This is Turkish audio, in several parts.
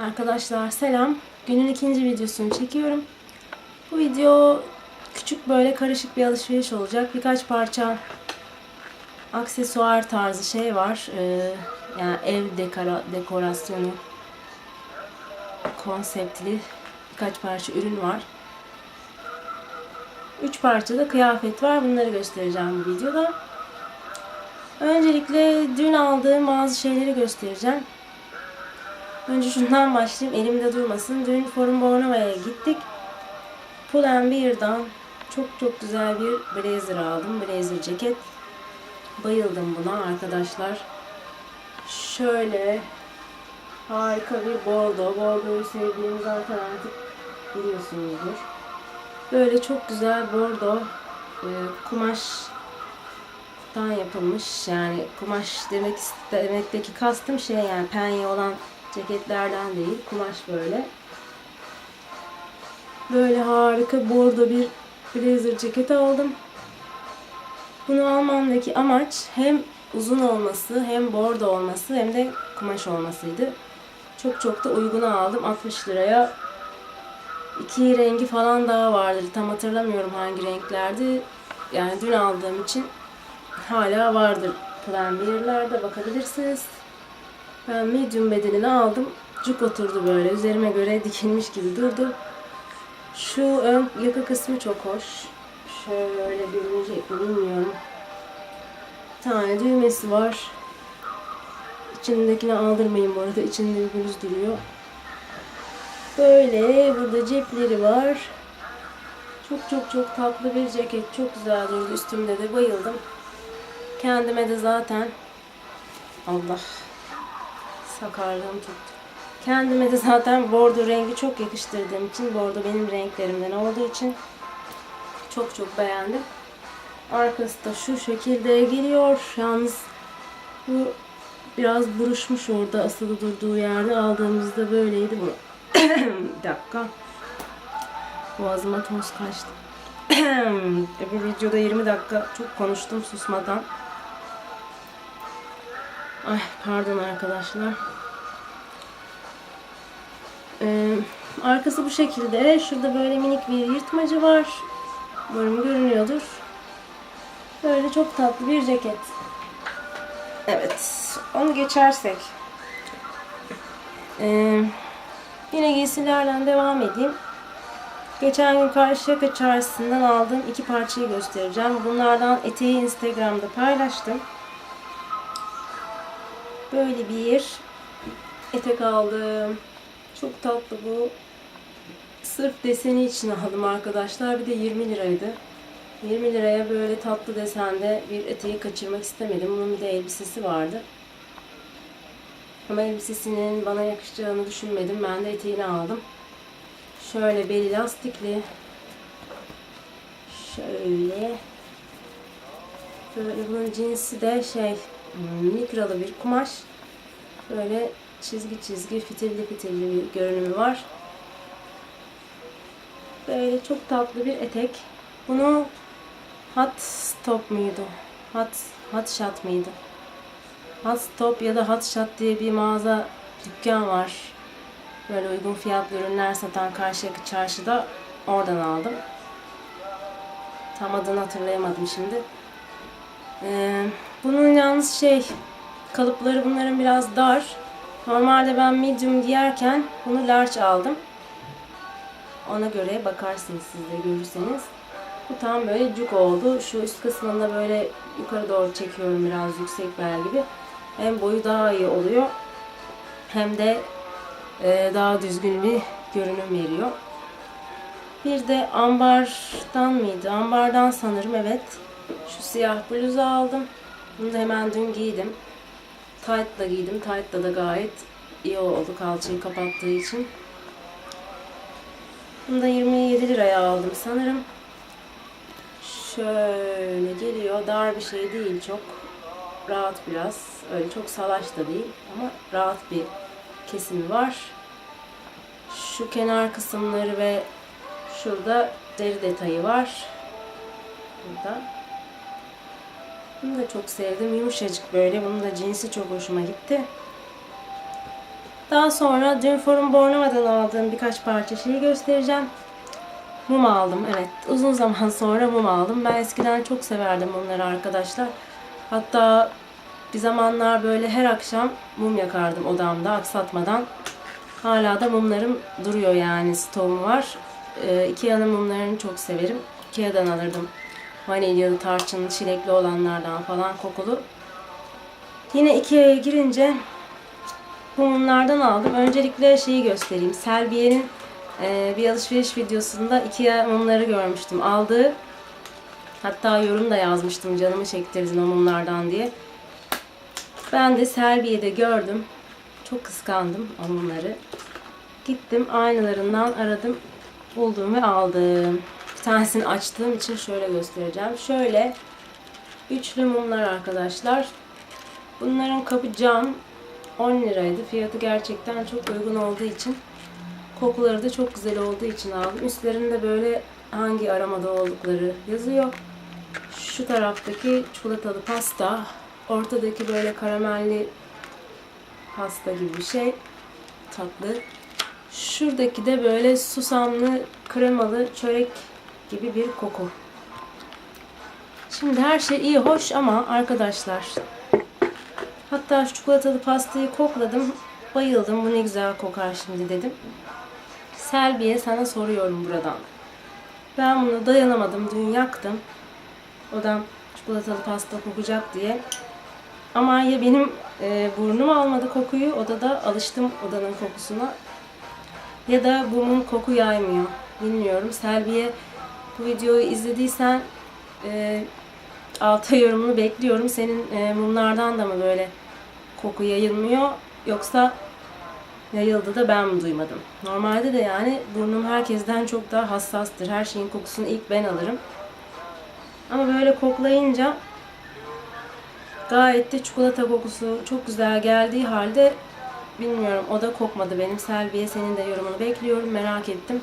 Arkadaşlar selam. Günün ikinci videosunu çekiyorum. Bu video küçük böyle karışık bir alışveriş olacak. Birkaç parça aksesuar tarzı şey var. Ee, yani ev dekora, dekorasyonu konseptli birkaç parça ürün var. Üç parça da kıyafet var. Bunları göstereceğim bu videoda. Öncelikle dün aldığım bazı şeyleri göstereceğim. Önce şundan başlayayım. Elimde durmasın. Dün Forum Bornova'ya gittik. Pull Bear'dan çok çok güzel bir blazer aldım. Blazer ceket. Bayıldım buna arkadaşlar. Şöyle harika bir bordo. Bordoyu sevdiğimi zaten artık biliyorsunuzdur. Böyle çok güzel bordo e, kumaştan yapılmış. Yani kumaş demek demekteki kastım şey yani penye olan ceketlerden değil. Kumaş böyle. Böyle harika bordo bir blazer ceket aldım. Bunu almamdaki amaç hem uzun olması, hem bordo olması, hem de kumaş olmasıydı. Çok çok da uyguna aldım. 60 liraya. İki rengi falan daha vardır. Tam hatırlamıyorum hangi renklerdi. Yani dün aldığım için hala vardır. Plan bakabilirsiniz. Ben medium bedenini aldım. Cuk oturdu böyle. Üzerime göre dikilmiş gibi durdu. Şu ön yaka kısmı çok hoş. Şöyle görünecek mi bilmiyorum. Bir tane düğmesi var. İçindekini aldırmayın bu arada. İçinde bir bluz duruyor. Böyle burada cepleri var. Çok çok çok tatlı bir ceket. Çok güzel durdu. Üstümde de bayıldım. Kendime de zaten Allah sakarlığım tuttu. Kendime de zaten bordo rengi çok yakıştırdığım için bordo benim renklerimden olduğu için çok çok beğendim. Arkası da şu şekilde geliyor. Yalnız bu biraz buruşmuş orada asılı durduğu yerde aldığımızda böyleydi bu. Bir dakika. Boğazıma toz kaçtı. Bir videoda 20 dakika çok konuştum susmadan. Ay pardon arkadaşlar. Ee, arkası bu şekilde. Şurada böyle minik bir yırtmacı var. Umarım görünüyordur. Böyle çok tatlı bir ceket. Evet. Onu geçersek. Ee, yine giysilerden devam edeyim. Geçen gün Karşıyaka Çarşısı'ndan aldığım iki parçayı göstereceğim. Bunlardan eteği Instagram'da paylaştım. Böyle bir etek aldım. Çok tatlı bu. Sırf deseni için aldım arkadaşlar. Bir de 20 liraydı. 20 liraya böyle tatlı desende bir eteği kaçırmak istemedim. Bunun bir de elbisesi vardı. Ama elbisesinin bana yakışacağını düşünmedim. Ben de eteğini aldım. Şöyle beli lastikli. Şöyle. Böyle bunun cinsi de şey mikralı bir kumaş. Böyle çizgi çizgi fitilli fitilli bir görünümü var. Böyle çok tatlı bir etek. Bunu Hot Stop muydu? Hot, hot Shot mıydı? Hot Stop ya da Hot Shot diye bir mağaza dükkan var. Böyle uygun fiyatlı ürünler satan Karşıyaka çarşıda oradan aldım. Tam adını hatırlayamadım şimdi. Ee, bunun yalnız şey kalıpları bunların biraz dar. Normalde ben medium giyerken bunu large aldım. Ona göre bakarsınız siz de görürseniz. Bu tam böyle cuk oldu. Şu üst kısmında böyle yukarı doğru çekiyorum biraz yüksek bel gibi. Hem boyu daha iyi oluyor. Hem de e, daha düzgün bir görünüm veriyor. Bir de ambardan mıydı? Ambardan sanırım evet. Şu siyah bluzu aldım. Bunu da hemen dün giydim. Tight'la giydim. Tight'la da gayet iyi oldu kalçayı kapattığı için. Bunu da 27 liraya aldım sanırım. Şöyle geliyor. Dar bir şey değil çok. Rahat biraz. Öyle çok salaş da değil ama rahat bir kesimi var. Şu kenar kısımları ve şurada deri detayı var. Burada. Bunu da çok sevdim. Yumuşacık böyle. Bunun da cinsi çok hoşuma gitti. Daha sonra dün Forum Bornova'dan aldığım birkaç parça şeyi göstereceğim. Mum aldım evet. Uzun zaman sonra mum aldım. Ben eskiden çok severdim mumları arkadaşlar. Hatta bir zamanlar böyle her akşam mum yakardım odamda aksatmadan. Hala da mumlarım duruyor yani stoğum var. Ee, Ikea'nın mumlarını çok severim. Ikea'dan alırdım. Vanilyalı, tarçınlı, çilekli olanlardan falan kokulu. Yine Ikea'ya girince bu mumlardan aldım. Öncelikle şeyi göstereyim. Selviye'nin e, bir alışveriş videosunda Ikea mumları görmüştüm. Aldığı hatta yorum da yazmıştım canımı çektirdin o mumlardan diye. Ben de Selviye'de gördüm. Çok kıskandım o mumları. Gittim aynalarından aradım. Buldum ve aldım. Tanesini açtığım için şöyle göstereceğim. Şöyle üçlü mumlar arkadaşlar. Bunların kapı cam 10 liraydı. Fiyatı gerçekten çok uygun olduğu için kokuları da çok güzel olduğu için aldım. Üstlerinde böyle hangi aramada oldukları yazıyor. Şu taraftaki çikolatalı pasta, ortadaki böyle karamelli pasta gibi bir şey. Tatlı. Şuradaki de böyle susamlı, kremalı çörek gibi bir koku. Şimdi her şey iyi, hoş ama arkadaşlar Hatta şu çikolatalı pastayı kokladım. Bayıldım. Bu ne güzel kokar şimdi dedim. Selviye sana soruyorum buradan. Ben bunu dayanamadım. Dün yaktım. Odam çikolatalı pasta kokacak diye. Ama ya benim e, burnum almadı kokuyu. Odada alıştım odanın kokusuna. Ya da bunun koku yaymıyor. Bilmiyorum. Selviye bu videoyu izlediysen e, alta yorumunu bekliyorum. Senin e, mumlardan da mı böyle koku yayılmıyor yoksa yayıldı da ben mi duymadım? Normalde de yani burnum herkesten çok daha hassastır. Her şeyin kokusunu ilk ben alırım. Ama böyle koklayınca gayet de çikolata kokusu çok güzel geldiği halde bilmiyorum o da kokmadı benim. Selviye senin de yorumunu bekliyorum. Merak ettim.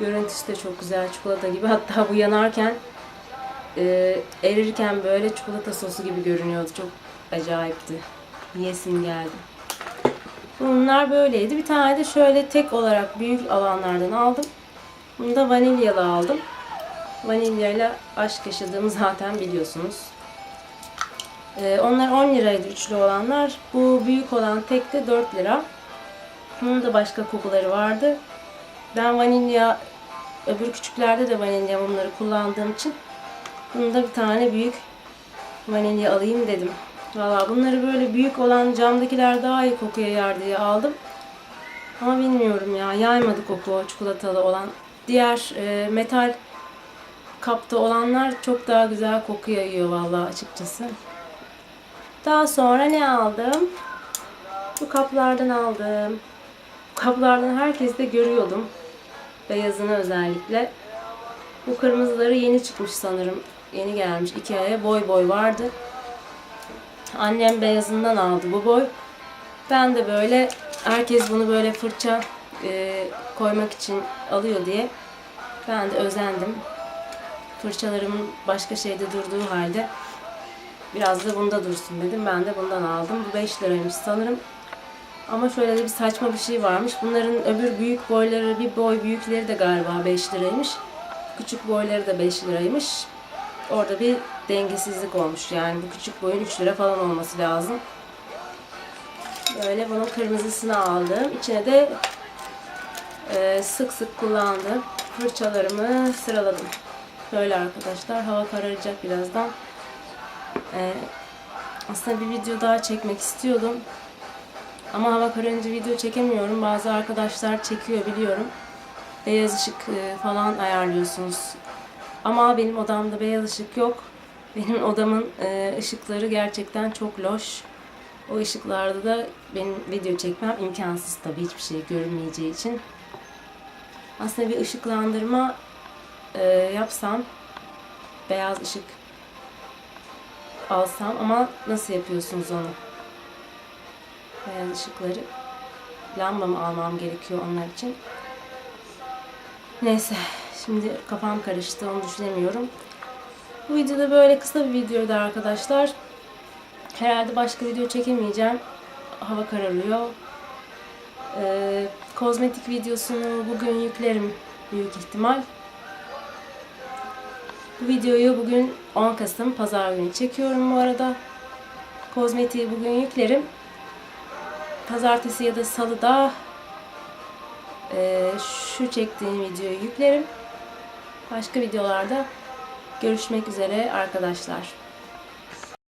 Görüntüsü de çok güzel çikolata gibi. Hatta bu yanarken e, erirken böyle çikolata sosu gibi görünüyordu. Çok acayipti. Yiyesim geldi. Bunlar böyleydi. Bir tane de şöyle tek olarak büyük alanlardan aldım. Bunu da vanilyalı aldım. Vanilyayla aşk yaşadığımı zaten biliyorsunuz. Ee, onlar 10 liraydı üçlü olanlar. Bu büyük olan tek de 4 lira. Bunun da başka kokuları vardı. Ben vanilya, öbür küçüklerde de vanilya mumları kullandığım için bunu da bir tane büyük vanilya alayım dedim. Valla bunları böyle büyük olan camdakiler daha iyi kokuya yer diye aldım. Ama bilmiyorum ya yaymadı koku çikolatalı olan. Diğer e, metal kapta olanlar çok daha güzel koku yayıyor valla açıkçası. Daha sonra ne aldım? Bu kaplardan aldım. Bu kaplardan herkes de görüyordum. Beyazını özellikle. Bu kırmızıları yeni çıkmış sanırım. Yeni gelmiş. iki aya boy boy vardı. Annem beyazından aldı bu boy. Ben de böyle herkes bunu böyle fırça e, koymak için alıyor diye ben de özendim. Fırçalarımın başka şeyde durduğu halde biraz da bunda dursun dedim. Ben de bundan aldım. Bu 5 liraymış sanırım. Ama şöyle de bir saçma bir şey varmış. Bunların öbür büyük boyları, bir boy büyükleri de galiba 5 liraymış. Küçük boyları da 5 liraymış. Orada bir dengesizlik olmuş. Yani bu küçük boyun 3 lira falan olması lazım. Böyle bunun kırmızısını aldım. İçine de e, sık sık kullandığım fırçalarımı sıraladım. Böyle arkadaşlar. Hava kararacak birazdan. E, aslında bir video daha çekmek istiyordum. Ama hava kararınca video çekemiyorum. Bazı arkadaşlar çekiyor biliyorum. Beyaz ışık e, falan ayarlıyorsunuz. Ama benim odamda beyaz ışık yok. Benim odamın e, ışıkları gerçekten çok loş. O ışıklarda da benim video çekmem imkansız tabii hiçbir şey görünmeyeceği için. Aslında bir ışıklandırma e, yapsam, beyaz ışık alsam ama nasıl yapıyorsunuz onu? Beyaz ışıkları lamba mı almam gerekiyor onlar için? Neyse, şimdi kafam karıştı, onu düşünemiyorum. Bu videoda böyle kısa bir videoydu arkadaşlar. Herhalde başka video çekemeyeceğim. Hava kararıyor. Ee, kozmetik videosunu bugün yüklerim büyük ihtimal. Bu videoyu bugün 10 Kasım Pazar günü çekiyorum bu arada. Kozmetiği bugün yüklerim. Pazartesi ya da salıda e, şu çektiğim videoyu yüklerim. Başka videolarda görüşmek üzere arkadaşlar.